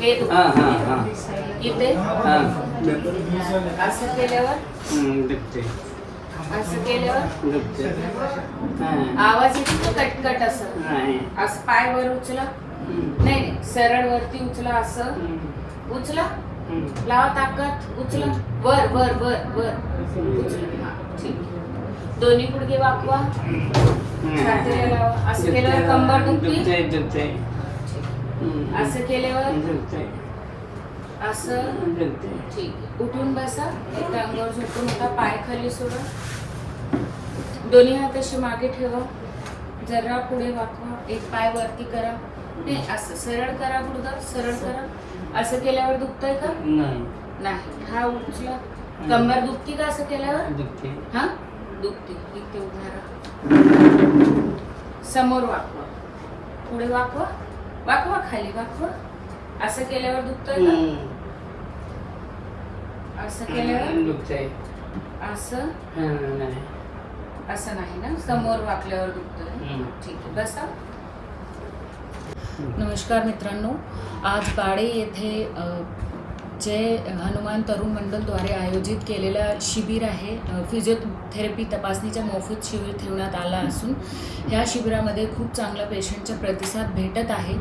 हे हा हा हा. इथे. हा. असं केल्यावर? हम्म, दुखते असं केल्यावर? दुखते हा. आवाज येतो कटकट असं. नाही असं पाय वर उचला. हम्म, नाही नाही सरळ वरती उचला असं. हम्म, उचला. हम्म. लावा ताकद. उचला. वर वर वर वर. उचला. हा ठीक. दोन्ही गुडघे वाकवा. छातीला लावा असं केल्यावर कंबर दुखती? दुखते दुखते. असं केल्यावर असं ठीक आहे. उठून बसा. एक अंगावर झोपून होता पाय खाली सोडा. दोन्ही हात असे मागे ठेवा. जरा पुढे वाकवा. एक पाय वरती करा. नाही असं. सरळ करा गुडघा. सरळ करा. असं केल्यावर दुखतंय का? नाही. नाही. हा उचला. कंबर दुखती का असं केल्यावर? दुखते. हा? दुखते. इथे उभा राहा. समोर वाकवा. पुढे वाकवा. वाकवा खाली वाकवा. असं केल्यावर दुखतंय का? हम्म. असं केल्यावर? दुखते असं? हा, नाही. असं नाही ना? समोर वाकल्यावर दुखतंय. हम्म. ठीक आहे. बसा. नमस्कार मित्रांनो. आज बाळे येथे अ, जे हनुमान तरुण मंडलद्वारे आयोजित केलेलं शिबिर आहे फिजिओथेरपी तपासणीच्या मोफत शिबिर ठेवण्यात आला असून ह्या शिबिरामध्ये खूप चांगला पेशंटचा प्रतिसाद भेटत आहे.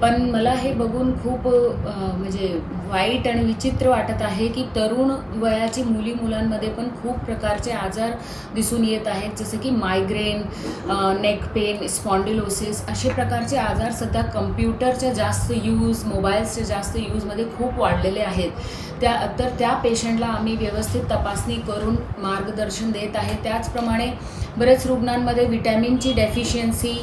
पण मला हे बघून खूप म्हणजे वाईट आणि विचित्र वाटत आहे की तरुण वयाची मुली मुलांमध्ये पण खूप प्रकारचे आजार दिसून येत आहेत. जसे की मायग्रेन नेक पेन स्पॉन्डिलोसिस असे प्रकारचे आजार सध्या कम्प्युटरच्या जास्त यूज मोबाईल्सच्या जास्त यूजमध्ये खूप वाढलेले आहेत. त्या तर त्या पेशंटला आम्ही व्यवस्थित तपासणी करून मार्गदर्शन देत आहे. त्याचप्रमाणे बरेच रुग्णांमध्ये विटॅमिनची डेफिशियन्सी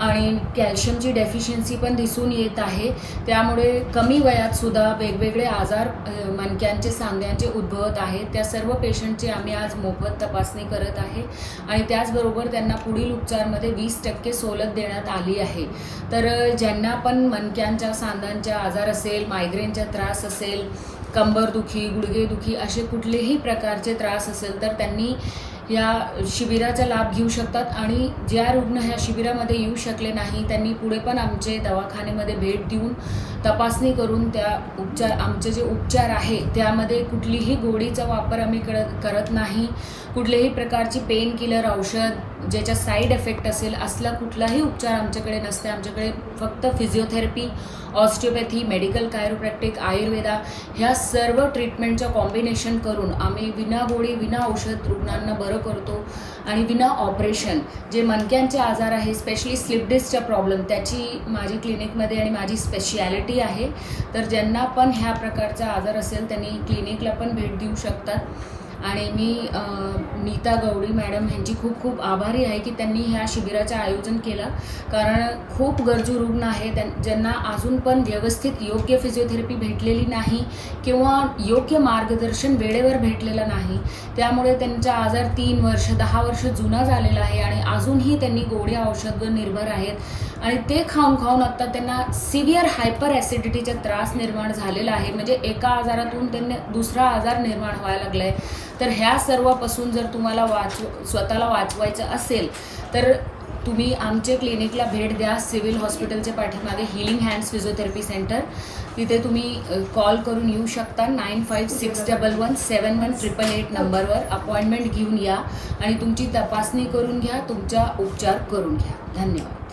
आणि कॅल्शियमची डेफिशियन्सी पण दिसून येत आहे. त्यामुळे कमी वयात सुद्धा वेगवेगळे आजार मणक्यांचे सांध्यांचे उद्भवत आहेत. त्या सर्व पेशंटची आम्ही आज मोफत तपासणी करत आहे. आणि त्याचबरोबर त्यांना पुढील उपचारमध्ये वीस टक्के सवलत देण्यात आली आहे. तर ज्यांना पण मणक्यांच्या सांध्यांचा आजार असेल मायग्रेनचा त्रास असेल कंबरदुखी गुडघेदुखी असे कुठलेही प्रकारचे त्रास असेल तर त्यांनी या शिबिराचा लाभ घेऊ शकतात आणि ज्या रुग्ण ह्या शिबिरामध्ये येऊ शकले नाही त्यांनी पुढे पण आमचे दवाखान्यामध्ये भेट देऊन तपासणी करून त्या उपचार आमचे जे उपचार आहे त्यामध्ये कुठलीही गोळीचा वापर आम्ही करत करत नाही. कुठल्याही प्रकारची पेन किलर औषध ज्याचा साईड इफेक्ट असेल असला कुठलाही उपचार आमच्याकडे नसते आमच्याकडे फक्त physiotherapy osteopathy medical chiropractic Ayurveda ह्या सर्व ट्रीटमेंटचं कॉम्बिनेशन करून आम्ही विना गोळी विना औषध रुग्णांना बरं करतो. आणि विना ऑपरेशन जे मणक्यांचे आजार आहे स्पेशली स्लिप डिस्कचा प्रॉब्लेम त्याची माझी क्लिनिकमध्ये आणि माझी स्पेशॅलिटी आहे. तर ज्यांना पण ह्या प्रकारचा आजार असेल त्यांनी क्लिनिकला पण भेट देऊ शकतात. आणि मी नीता गवडी मॅडम ह्यांची खूप खूप आभारी आहे की त्यांनी ह्या शिबिराचं आयोजन केलं. कारण खूप गरजू रुग्ण आहे त्यां ज्यांना अजून पण व्यवस्थित योग्य फिजिओथेरपी भेटलेली नाही किंवा योग्य मार्गदर्शन वेळेवर भेटलेलं नाही. त्यामुळे त्यांचा आजार तीन वर्ष दहा वर्ष जुना झालेला आहे आणि अजूनही त्यांनी गोड्या औषधवर निर्भर आहेत. आणि ते खाऊन खाऊन आत्ता त्यांना सिव्हिअर हायपर ॲसिडिटीचा त्रास निर्माण झालेला आहे. म्हणजे एका आजारातून त्यांना दुसरा आजार निर्माण व्हायला लागला आहे तर ह्या सर्वापासून जर तुम्हाला वाचव स्वतःला वाचवायचं असेल तर तुम्ही आमच्या क्लिनिकला भेट द्या सिव्हिल हॉस्पिटलच्या पाठीमागे हिलिंग हँड्स फिजिओथेरपी सेंटर. तिथे तुम्ही कॉल करून येऊ शकता nine five six double one seven one triple eight नंबरवर. अपॉइंटमेंट घेऊन या आणि तुमची तपासणी करून घ्या तुमचा उपचार करून घ्या. धन्यवाद.